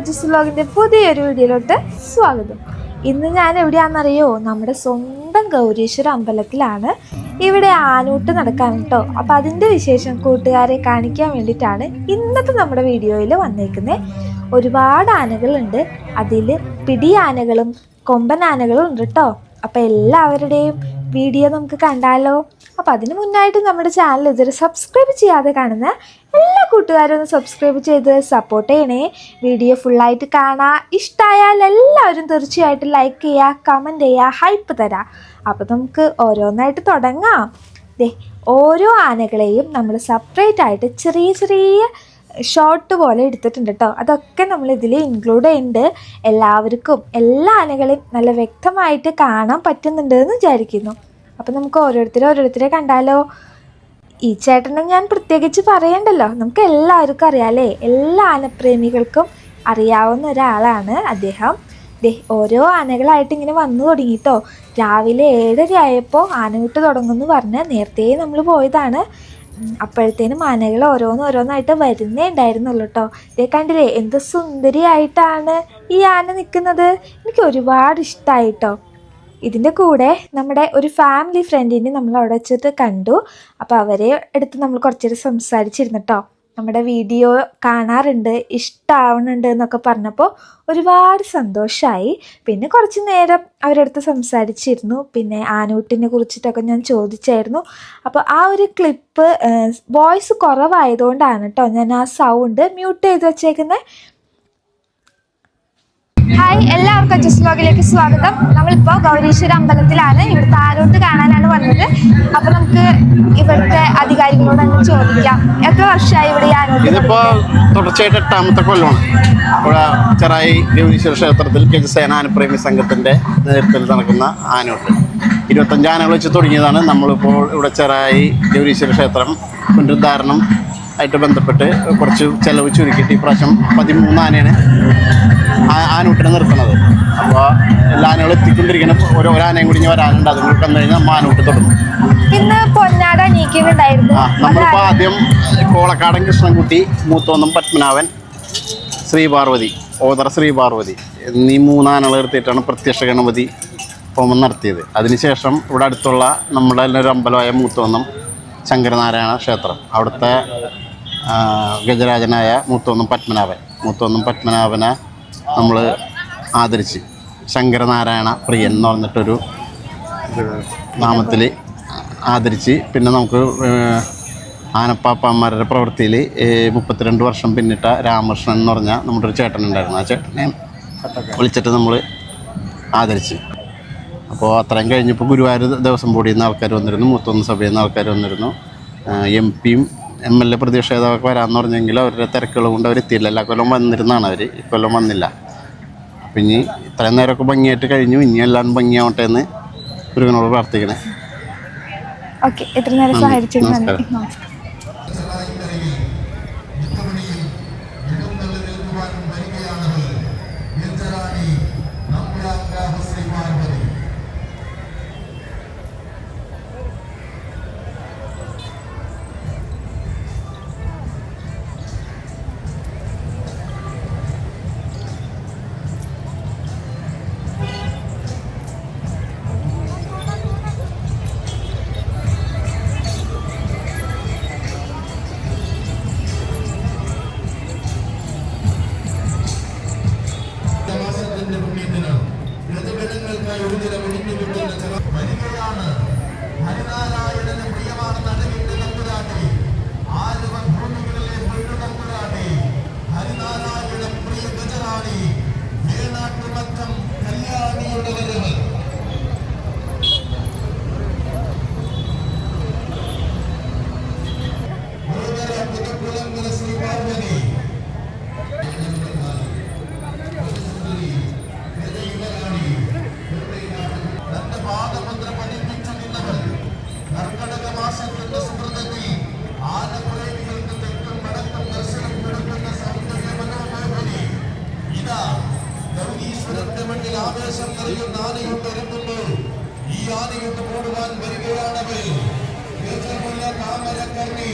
കജസ് വ്ലോഗിന്റെ പുതിയൊരു വീഡിയോയിലോട്ട് സ്വാഗതം. ഇന്ന് ഞാൻ എവിടെയാണെന്നറിയോ? നമ്മുടെ സ്വന്തം ഗൗരീശ്വര അമ്പലത്തിലാണ്. ഇവിടെ ആനൂട്ട് നടക്കാൻ കേട്ടോ. അപ്പം അതിന്റെ വിശേഷം കൂട്ടുകാരെ കാണിക്കാൻ വേണ്ടിയിട്ടാണ് ഇന്നത്തെ നമ്മുടെ വീഡിയോയിൽ വന്നേക്കുന്നത് ഒരുപാട് ആനകളുണ്ട്. അതിൽ പിടിയാനകളും കൊമ്പനാനകളും ഉണ്ട് കേട്ടോ. അപ്പം എല്ലാവരുടെയും വീഡിയോ നമുക്ക് കണ്ടാലോ? അപ്പോൾ അതിന് മുന്നായിട്ട് നമ്മുടെ ചാനൽ ഇതുവരെ സബ്സ്ക്രൈബ് ചെയ്യാതെ കാണുന്ന എല്ലാ കൂട്ടുകാരും ഒന്ന് സബ്സ്ക്രൈബ് ചെയ്ത് സപ്പോർട്ട് ചെയ്യണേ. വീഡിയോ ഫുള്ളായിട്ട് കാണാം. ഇഷ്ടമായാൽ എല്ലാവരും തീർച്ചയായിട്ടും ലൈക്ക് ചെയ്യുക കമന്റ് ചെയ്യുക ഹൈപ്പ് തരാം. അപ്പോൾ നമുക്ക് ഓരോന്നായിട്ട് തുടങ്ങാം. ദേ ഓരോ ആനകളെയും നമ്മൾ സെപ്പറേറ്റ് ആയിട്ട് ചെറിയ ചെറിയ ഷോർട്ട് പോലെ എടുത്തിട്ടുണ്ട് കേട്ടോ അതൊക്കെ നമ്മൾ ഇതിൽ ഇൻക്ലൂഡ് ചെയ്യുന്നുണ്ട് എല്ലാവർക്കും എല്ലാ ആനകളെയും നല്ല വ്യക്തമായിട്ട് കാണാൻ പറ്റുന്നുണ്ട് എന്ന് വിചാരിക്കുന്നു. അപ്പം നമുക്ക് ഓരോരുത്തരെ ഓരോരുത്തരെ കണ്ടാലോ? ഈ ചേട്ടനെ ഞാൻ പ്രത്യേകിച്ച് പറയണ്ടല്ലോ. നമുക്ക് എല്ലാവർക്കും അറിയാമല്ലേ എല്ലാ ആനപ്രേമികൾക്കും അറിയാവുന്ന ഒരാളാണ് അദ്ദേഹം. ഓരോ ആനകളായിട്ട് ഇങ്ങനെ വന്നു തുടങ്ങിയിട്ടോ രാവിലെ ഏഴര ആയപ്പോൾ ആനവിട്ട് തുടങ്ങുമെന്ന് പറഞ്ഞ് നേരത്തെ നമ്മൾ പോയതാണ്. അപ്പോഴത്തേനും ആനകൾ ഓരോന്ന് ഓരോന്നായിട്ട് വരുന്നേ ഉണ്ടായിരുന്നുള്ളൂ കേട്ടോ ഇതേ കണ്ടില്ലേ എന്ത് സുന്ദരിയായിട്ടാണ് ഈ ആന നിൽക്കുന്നത് എനിക്ക് ഒരുപാട് ഇഷ്ടമായിട്ടോ ഇതിന്റെ കൂടെ നമ്മുടെ ഒരു ഫാമിലി ഫ്രണ്ടിനെ നമ്മൾ അവിടെ വെച്ചിട്ട് കണ്ടു. അപ്പോൾ അവരെ എടുത്ത് നമ്മൾ കുറച്ചേരം സംസാരിച്ചിരുന്നു കേട്ടോ നമ്മുടെ വീഡിയോ കാണാറുണ്ട് ഇഷ്ടമാവുന്നുണ്ട് എന്നൊക്കെ പറഞ്ഞപ്പോൾ ഒരുപാട് സന്തോഷമായി പിന്നെ കുറച്ച് നേരം അവരടുത്ത് സംസാരിച്ചിരുന്നു. പിന്നെ ആനൂട്ടിനെ കുറിച്ചിട്ടൊക്കെ ഞാൻ ചോദിച്ചായിരുന്നു. അപ്പോൾ ആ ഒരു ക്ലിപ്പ് വോയിസ് കുറവായതുകൊണ്ടാണ് കേട്ടോ ഞാൻ ആ സൗണ്ട് മ്യൂട്ട് ചെയ്ത് വെച്ചേക്കുന്നത് ഹായ് എല്ലാവർക്കും ജസ്റ്റ് ലോഗിലേക്ക് സ്വാഗതം. നമ്മളിപ്പോൾ ഗൗരീശ്വര അമ്പലത്തിലാണ്. ഇവിടുത്തെ ആരോട്ട് കാണാനാണ് വന്നത്. അപ്പൊ നമുക്ക് ഇവിടുത്തെ അധികാരികളോട് അങ്ങ് ചോദിക്കാം. എത്ര വർഷമായി ഇവിടെ ഈ ആരോട്ട് ഇതിപ്പോ തുടർച്ചയായിട്ട് എട്ടാമത്തെ കൊല്ലമാണ് ഇവിടെ ചെറായി ഗൗരീശ്വര ക്ഷേത്രത്തിൽ ഗജസേന ആനപ്രേമി സംഘത്തിന്റെ നേതൃത്വത്തിൽ നടക്കുന്ന ആനോട്ട്. ഇരുപത്തഞ്ച് ആനകൾ വെച്ച് തുടങ്ങിയതാണ്. നമ്മളിപ്പോൾ ഇവിടെ ചെറായി ഗൗരീശ്വര ക്ഷേത്രം പുനരുദ്ധാരണം ആയിട്ട് ബന്ധപ്പെട്ട് കുറച്ച് ചെലവ് ചുരുക്കിയിട്ട് ഇപ്രാവശ്യം പതിമൂന്ന് ആനയാണ് ആനൂട്ടിനെ നിർത്തുന്നത് അപ്പോൾ എല്ലാ ആനകളും എത്തിക്കൊണ്ടിരിക്കുന്ന ഓരോ ആനയും കൂടി ഇനി വരാനുണ്ട്. അതും കൂടി കഴിഞ്ഞാൽ നമ്മൾ ആനൂട്ട് തുടങ്ങും ഇന്ന് പൊന്നാട ആ നമ്മളിപ്പോൾ ആദ്യം കോളക്കാടൻ കൃഷ്ണൻകുട്ടി മൂത്തോന്നം പത്മനാഭൻ ശ്രീപാർവതി ഓതറ ശ്രീപാർവതി എന്നീ മൂന്നാനകൾ എടുത്തിട്ടാണ് പ്രത്യക്ഷ ഗണപതി ഹോമം നടത്തിയത്. അതിനുശേഷം ഇവിടെ അടുത്തുള്ള നമ്മുടെ തന്നെ ഒരു അമ്പലമായ മൂത്തോന്നം ശങ്കരനാരായണ ക്ഷേത്രം. അവിടുത്തെ ഗജരാജനായ മൂത്തോന്നം പത്മനാഭൻ. മൂത്തോന്നം പത്മനാഭനെ നമ്മൾ ആദരിച്ച്. ശങ്കരനാരായണ പ്രിയൻ എന്ന് പറഞ്ഞിട്ടൊരു നാമത്തിൽ ആദരിച്ച്. പിന്നെ നമുക്ക് ആനപ്പാപ്പന്മാരുടെ പ്രവൃത്തിയിൽ മുപ്പത്തിരണ്ട് വർഷം പിന്നിട്ട രാമകൃഷ്ണൻ എന്ന് പറഞ്ഞ നമ്മുടെ ഒരു ചേട്ടൻ ഉണ്ടായിരുന്നു ആ ചേട്ടനെ വിളിച്ചിട്ട് നമ്മൾ ആദരിച്ച്. അപ്പോൾ അത്രയും കഴിഞ്ഞപ്പോൾ ഗുരുവായൂർ ദേവസ്വം ബോർഡിൽ നിന്ന് ആൾക്കാർ വന്നിരുന്നു. മൂത്തൊന്ന് സഭയിൽ നിന്ന് ആൾക്കാർ വന്നിരുന്നു. എം പിയും എം എൽ എ പ്രതിഷേധമൊക്കെ വരാമെന്ന് പറഞ്ഞെങ്കിൽ അവരുടെ തിരക്കുകൾ കൊണ്ട് അവർ എത്തിയില്ല എല്ലാ കൊല്ലം വന്നിരുന്നാണ് അവർ ഇക്കൊല്ലം വന്നില്ല. അപ്പം ഇനി ഇത്രയും നേരമൊക്കെ ഭംഗിയായിട്ട് കഴിഞ്ഞു. ഇനി എല്ലാം ഭംഗിയാവട്ടെ എന്ന് ഗുരുവിനോട് പ്രാർത്ഥിക്കണേ. ഓക്കെ എത്ര നേരം ജീവിതത്തിൽ ആവേശം നൽകുന്ന ആനയുണ്ട് വരുന്നുണ്ട് ഈ ആനയുണ്ട് മൂടുവാൻ വരികയാണവർ കേരളമുള്ള താമരക്കണ്ണി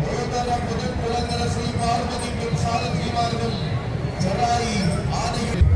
ഭൂതര പുതുക്കുളങ്ങര ശ്രീ പാർവതിക്കും സാരഥിമാർക്കും ചെറായി ആനയും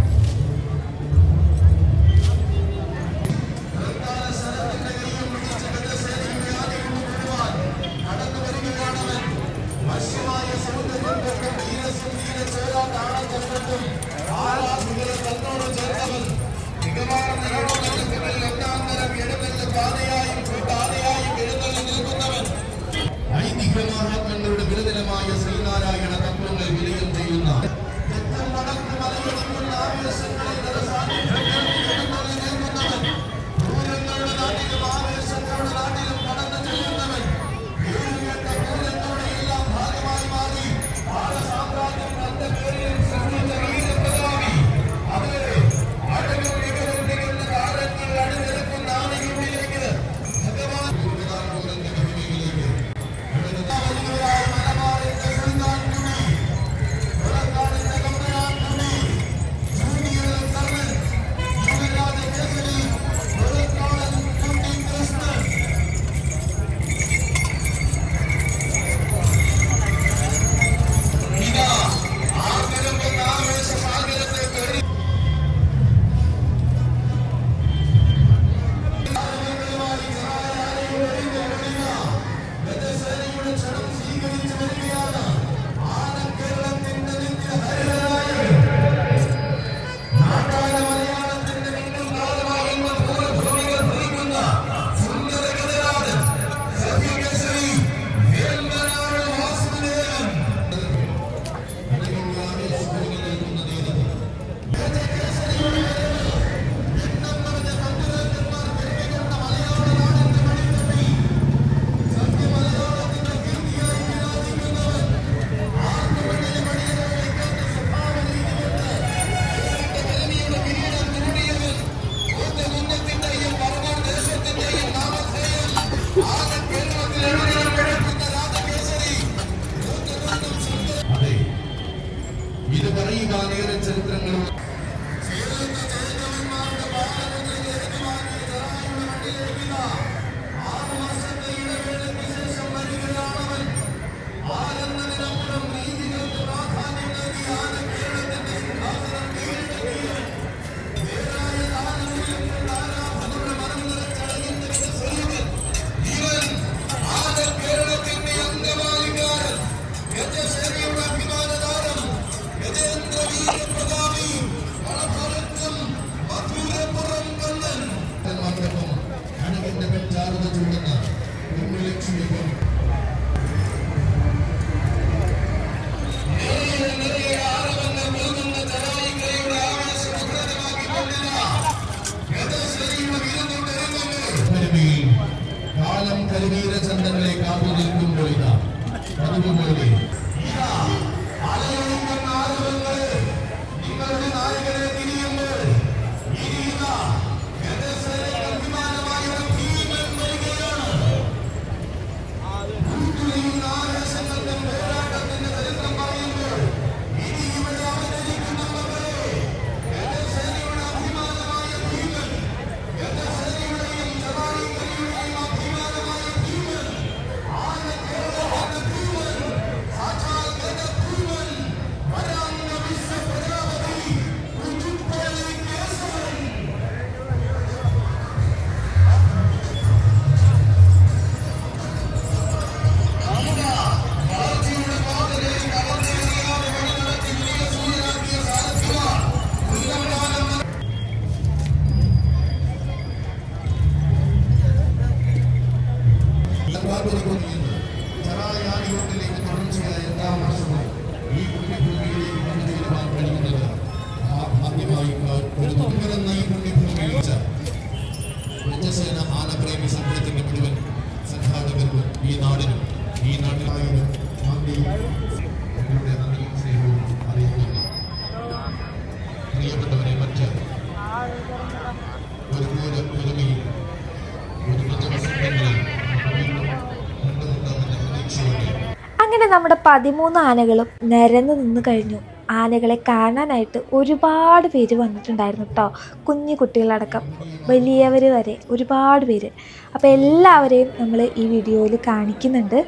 നമ്മുടെ പതിമൂന്ന് ആനകളും നിരന്ന് നിന്ന് കഴിഞ്ഞു. ആനകളെ കാണാനായിട്ട് ഒരുപാട് പേര് വന്നിട്ടുണ്ടായിരുന്നു കേട്ടോ കുഞ്ഞു കുട്ടികളടക്കം. വലിയവർ വരെ ഒരുപാട് പേര്. അപ്പോൾ എല്ലാവരെയും നമ്മൾ ഈ വീഡിയോയിൽ കാണിക്കുന്നുണ്ട്.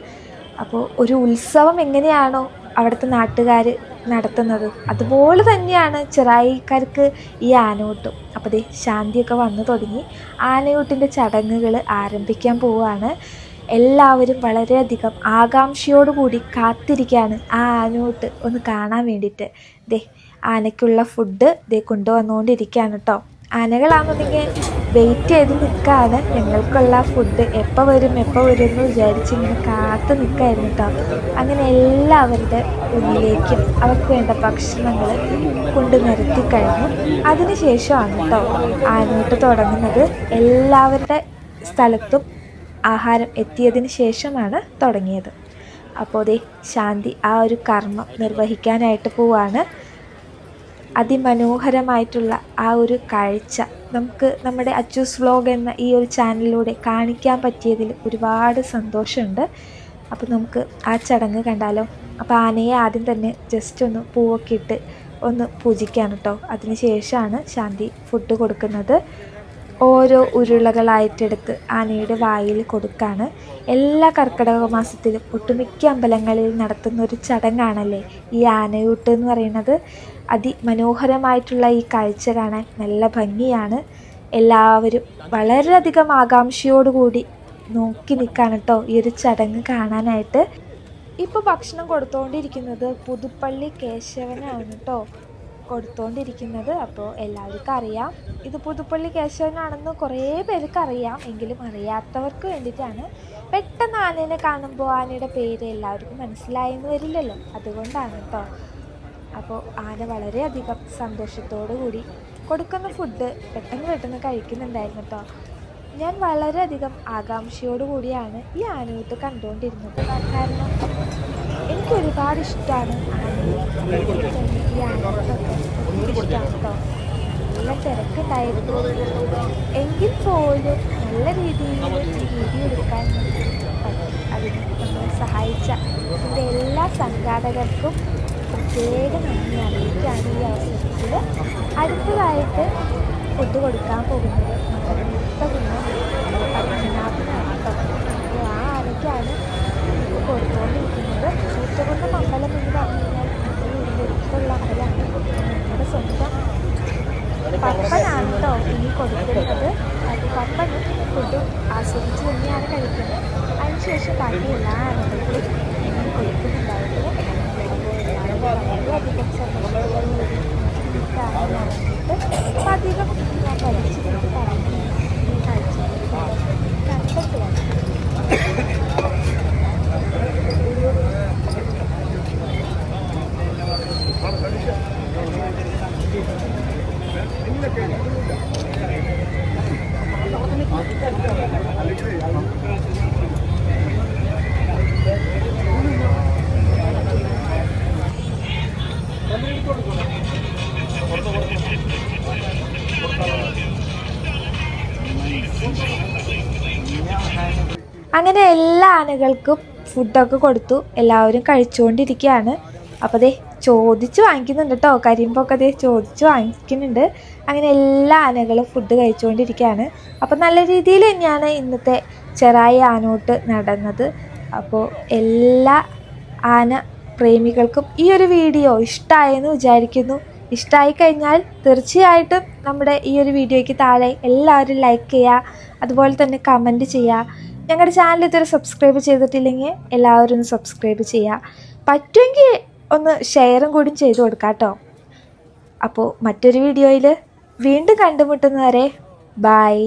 അപ്പോൾ ഒരു ഉത്സവം എങ്ങനെയാണോ അവിടുത്തെ നാട്ടുകാർ നടത്തുന്നത് അതുപോലെ തന്നെയാണ് ചെറായിക്കാർക്ക് ഈ ആനയൂട്ടും. അപ്പോൾ ദേ ശാന്തിയൊക്കെ വന്നു തുടങ്ങി. ആനയൂട്ടിന്റെ ചടങ്ങുകൾ ആരംഭിക്കാൻ പോവുകയാണ് എല്ലാവരും വളരെയധികം ആകാംക്ഷയോടുകൂടി കാത്തിരിക്കുകയാണ് ആ ആനൂട്ട് ഒന്ന് കാണാൻ വേണ്ടിയിട്ട്. ദേ ആനയ്ക്കുള്ള ഫുഡ് ദേ കൊണ്ടുവന്നുകൊണ്ടിരിക്കുകയാണ് കേട്ടോ ആനകളാണെന്നുണ്ടെങ്കിൽ വെയിറ്റ് ചെയ്ത് നിൽക്കാതെ ഞങ്ങൾക്കുള്ള ഫുഡ് എപ്പോൾ വരും എപ്പോൾ വരും എന്ന് വിചാരിച്ച് ഇങ്ങനെ കാത്ത് നിൽക്കായിരുന്നു കേട്ടോ അങ്ങനെ എല്ലാവരുടെ മുന്നിലേക്കും അവർക്ക് വേണ്ട ഭക്ഷണങ്ങൾ കൊണ്ട് നിരത്തി കഴിഞ്ഞു. അതിനുശേഷമാണ് കേട്ടോ ആനോട്ട് തുടങ്ങുന്നത്. എല്ലാവരുടെ സ്ഥലത്തും ആഹാരം എത്തിയതിന് ശേഷമാണ് തുടങ്ങിയത്. അപ്പോൾ ദേ ശാന്തി ആ ഒരു കർമ്മം നിർവഹിക്കാനായിട്ട് പോവാണ്. അതിമനോഹരമായിട്ടുള്ള ആ ഒരു കാഴ്ച നമുക്ക് നമ്മുടെ അച്ചൂസ് വ്ലോഗ് എന്ന ഈ ഒരു ചാനലിലൂടെ കാണിക്കാൻ പറ്റിയതിൽ ഒരുപാട് സന്തോഷമുണ്ട്. അപ്പോൾ നമുക്ക് ആ ചടങ്ങ് കണ്ടാലോ? അപ്പോൾ ആനയെ ആദ്യം തന്നെ ജസ്റ്റ് ഒന്ന് പൂവൊക്കെ ഇട്ട് ഒന്ന് പൂജിക്കാൻ കേട്ടോ അതിന് ശേഷമാണ് ശാന്തി ഫുഡ് കൊടുക്കുന്നത്. ഓരോ ഉരുളകളായിട്ടെടുത്ത് ആനയുടെ വായിൽ കൊടുക്കാണ്. എല്ലാ കർക്കിടക മാസത്തിലും ഒട്ടുമിക്ക അമ്പലങ്ങളിൽ നടത്തുന്ന ഒരു ചടങ്ങാണല്ലേ ഈ ആനയൂട്ട് എന്ന് പറയുന്നത്. അതിമനോഹരമായിട്ടുള്ള ഈ കാഴ്ച കാണാൻ നല്ല ഭംഗിയാണ്. എല്ലാവരും വളരെയധികം ആകാംക്ഷയോടുകൂടി നോക്കി നിൽക്കാണ് കേട്ടോ ഈ ഒരു ചടങ്ങ് കാണാനായിട്ട്. ഇപ്പോൾ ഭക്ഷണം കൊടുത്തുകൊണ്ടിരിക്കുന്നത് പുതുപ്പള്ളി കേശവനാണ് കേട്ടോ. കൊടുത്തുകൊണ്ടിരിക്കുന്നത് അപ്പോൾ എല്ലാവർക്കും അറിയാം ഇത് പുതുപ്പള്ളി കേശവനാണെന്ന് കുറേ പേർക്ക് അറിയാം എങ്കിലും അറിയാത്തവർക്ക് വേണ്ടിയിട്ടാണ് പെട്ടെന്ന് ആനേനെ കാണുമ്പോൾ ആനയുടെ പേര് എല്ലാവർക്കും മനസ്സിലായെന്ന് വരില്ലല്ലോ. അതുകൊണ്ടാണ് കേട്ടോ അപ്പോൾ ആന വളരെയധികം സന്തോഷത്തോടു കൂടി കൊടുക്കുന്ന ഫുഡ് പെട്ടെന്ന് പെട്ടെന്ന് കഴിക്കുന്നുണ്ടായിരുന്നു കേട്ടോ ഞാൻ വളരെയധികം ആകാംക്ഷയോടു കൂടിയാണ് ഈ ആനയൂത്ത് കണ്ടുകൊണ്ടിരുന്നത്. കാരണം എനിക്ക് ഒരുപാട് ഇഷ്ടമാണ് കേട്ടോ നല്ല തിരക്കുണ്ടായിരുന്നു. എങ്കിൽ പോലും നല്ല രീതിയിൽ രീതി എടുക്കാൻ അതിന് നമ്മളെ സഹായിച്ച ഇതിന്റെ എല്ലാ സംഘാടകർക്കും പ്രത്യേക നന്ദി അറിയിക്കുകയാണ് ഈ അവസരത്തിൽ. അടുത്തതായിട്ട് ഫുഡ് കൊടുക്കാൻ പോകുന്നത്. നമ്മുടെ മൂത്ത പത്മനാഭനാണ് കേട്ടോ. അപ്പോൾ ആ ആനയ്ക്കാണ് ഇപ്പോൾ കൊടുത്തുകൊണ്ടിരിക്കുന്നത് മൂത്തകുന്നം അമ്പലം എന്ന് പറഞ്ഞു കഴിഞ്ഞാൽ നമ്മുടെ വീടിന്റെ അടുത്തുള്ള അമ്പലമാണ് നമ്മുടെ സ്വന്തം പപ്പനാണ് കേട്ടോ ഇനി കൊടുക്കുന്നത് അത് പപ്പന് ഫുഡ് ആസ്വദിച്ച് തന്നെയാണ് കഴിക്കുന്നത് അതിനുശേഷം ബാക്കി എല്ലാ ആനകൾക്കും ഇനി കൊടുക്കുന്നുണ്ടായിരുന്നു അപ്പോൾ എല്ലാവരും വളരെയധികം സന്തോഷത്തോടുകൂടി കാണാൻ വേണ്ടിയിട്ട് അപ്പം അധികം ഞാൻ പഠിച്ചു കൊണ്ട് പറഞ്ഞു ഈ കാഴ്ചകൾ കണ്ടിട്ട് വന്നു അങ്ങനെ എല്ലാ ആനകൾക്കും ഫുഡൊക്കെ കൊടുത്തു. എല്ലാവരും കഴിച്ചുകൊണ്ടിരിക്കുകയാണ്. അപ്പോൾ ദേ ചോദിച്ച് വാങ്ങിക്കുന്നുണ്ട് കേട്ടോ കരിമ്പൊക്കെ ദേ ചോദിച്ച് വാങ്ങിക്കുന്നുണ്ട്. അങ്ങനെ എല്ലാ ആനകളും ഫുഡ് കഴിച്ചുകൊണ്ടിരിക്കുകയാണ്. അപ്പോൾ നല്ല രീതിയിൽ തന്നെയാണ് ഇന്നത്തെ ചെറായി ആനോട്ട് നടന്നത്. അപ്പോൾ എല്ലാ ആന പ്രേമികൾക്കും ഈ ഒരു വീഡിയോ ഇഷ്ടമായെന്ന് വിചാരിക്കുന്നു. ഇഷ്ടമായി കഴിഞ്ഞാൽ തീർച്ചയായിട്ടും നമ്മുടെ ഈ ഒരു വീഡിയോയ്ക്ക് താഴെ എല്ലാവരും ലൈക്ക് ചെയ്യുക അതുപോലെ തന്നെ കമന്റ് ചെയ്യുക. ഞങ്ങളുടെ ചാനൽ ഇതുവരെ സബ്സ്ക്രൈബ് ചെയ്തിട്ടില്ലെങ്കിൽ എല്ലാവരും ഒന്ന് സബ്സ്ക്രൈബ് ചെയ്യുക. പറ്റുമെങ്കിൽ ഒന്ന് ഷെയറും കൂടി ചെയ്ത് കൊടുക്കാം കേട്ടോ അപ്പോൾ മറ്റൊരു വീഡിയോയിൽ വീണ്ടും കണ്ടുമുട്ടുന്നവരെ ബായ്